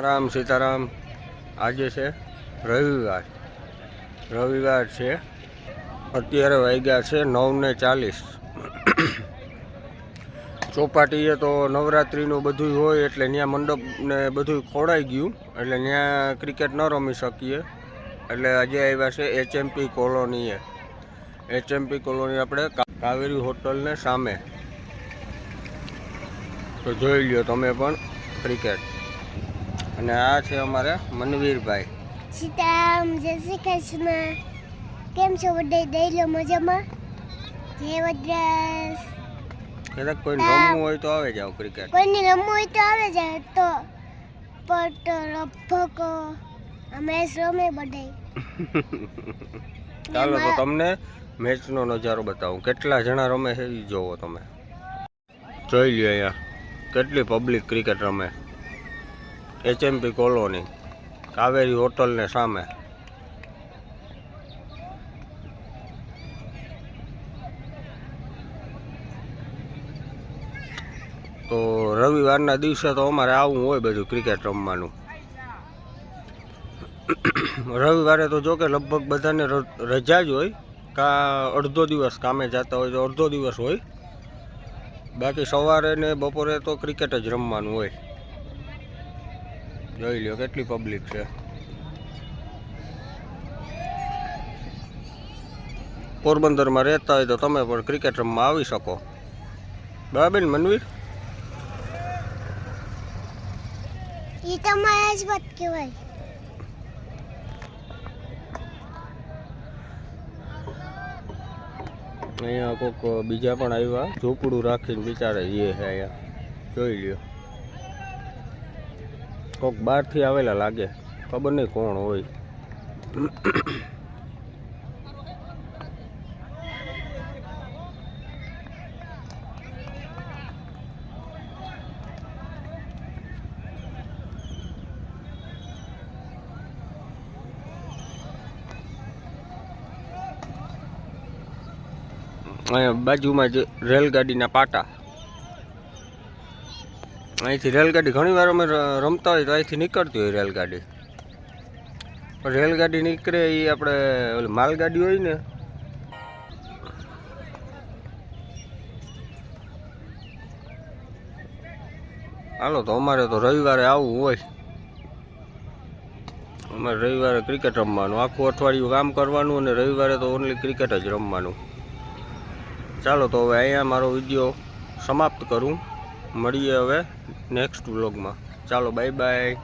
રામ સીતારામ. આજે છે રવિવાર. રવિવાર છે. અત્યારે વાગ્યા છે નવ ને ચાલીસ. ચોપાટીએ તો નવરાત્રિનું બધું હોય એટલે ત્યાં મંડપ ને બધું ખોડાઈ ગયું. એટલે ત્યાં ક્રિકેટ ન રમી શકીએ. એટલે આજે આવ્યા છે એચએમપી કોલોનીએ. એચએમપી કોલોની આપણે કાવેરી હોટલને સામે. તો જોઈ લ્યો તમે પણ ક્રિકેટ. અને આ છે અમારે મનવીરભાઈ. સીતારામ જય શ્રી કૃષ્ણ. કેમ છો બધા? દઈ મજામાં? જય વદ્રસ કદાચ કોઈ રમવું હોય તો આવે જાવ ક્રિકેટ કોઈને રમવું હોય તો આવે જાય તો. પટ રફકો મેચ રમે બધાય ચાલો તો તમને મેચનો નજારો બતાવું. કેટલા જણા રમે છે એ જોવો તમે. જોઈ લ્યો અહીંયા. કેટલી પબ્લિક ક્રિકેટ રમે. એચએમપી કોલોની કાવેરી હોટલને સામે. તો રવિવારના દિવસે તો અમારે આવવું હોય બધું ક્રિકેટ રમવાનું. રવિવારે તો જો કે લગભગ બધાને રજા જ હોય, કા અડધો દિવસ કામે જતા હોય તો અડધો દિવસ હોય. બાકી સવારે ને બપોરે તો ક્રિકેટ જ રમવાનું હોય. જોઈ લ્યો કેટલી પબ્લિક છે. પોરબંદરમાં રહેતા હોય તો તમે પણ ક્રિકેટ રમવા આવી શકો. બરાબર મનવીર? એ તમારા જ વાત કહેવાય. અહીંયા કોક બીજા પણ આવ્યા. ઝૂંપડું રાખીને બિચારે એ છે અહીંયા. જોઈ લ્યો. કોક બહારથી આવેલા લાગે. ખબર નહીં કોણ હોય. અહીંયા બાજુમાં જ રેલગાડીના પાટા. અહીંથી રેલગાડી ઘણી વાર અમે રમતા હોય તો અહીંથી નીકળતી હોય રેલગાડી. પણ રેલગાડી નીકળે એ આપણે ઓલી માલગાડી હોય ને. હાલો તો અમારે તો રવિવારે આવવું હોય. અમારે રવિવારે ક્રિકેટ રમવાનું. આખું અઠવાડિયું કામ કરવાનું અને રવિવારે તો ઓનલી ક્રિકેટ જ રમવાનું. ચાલો તો હવે અહીંયા મારો વીડિયો સમાપ્ત કરું. મળીએ હવે નેક્સ્ટ વ્લોગમાં ચાલો બાય બાય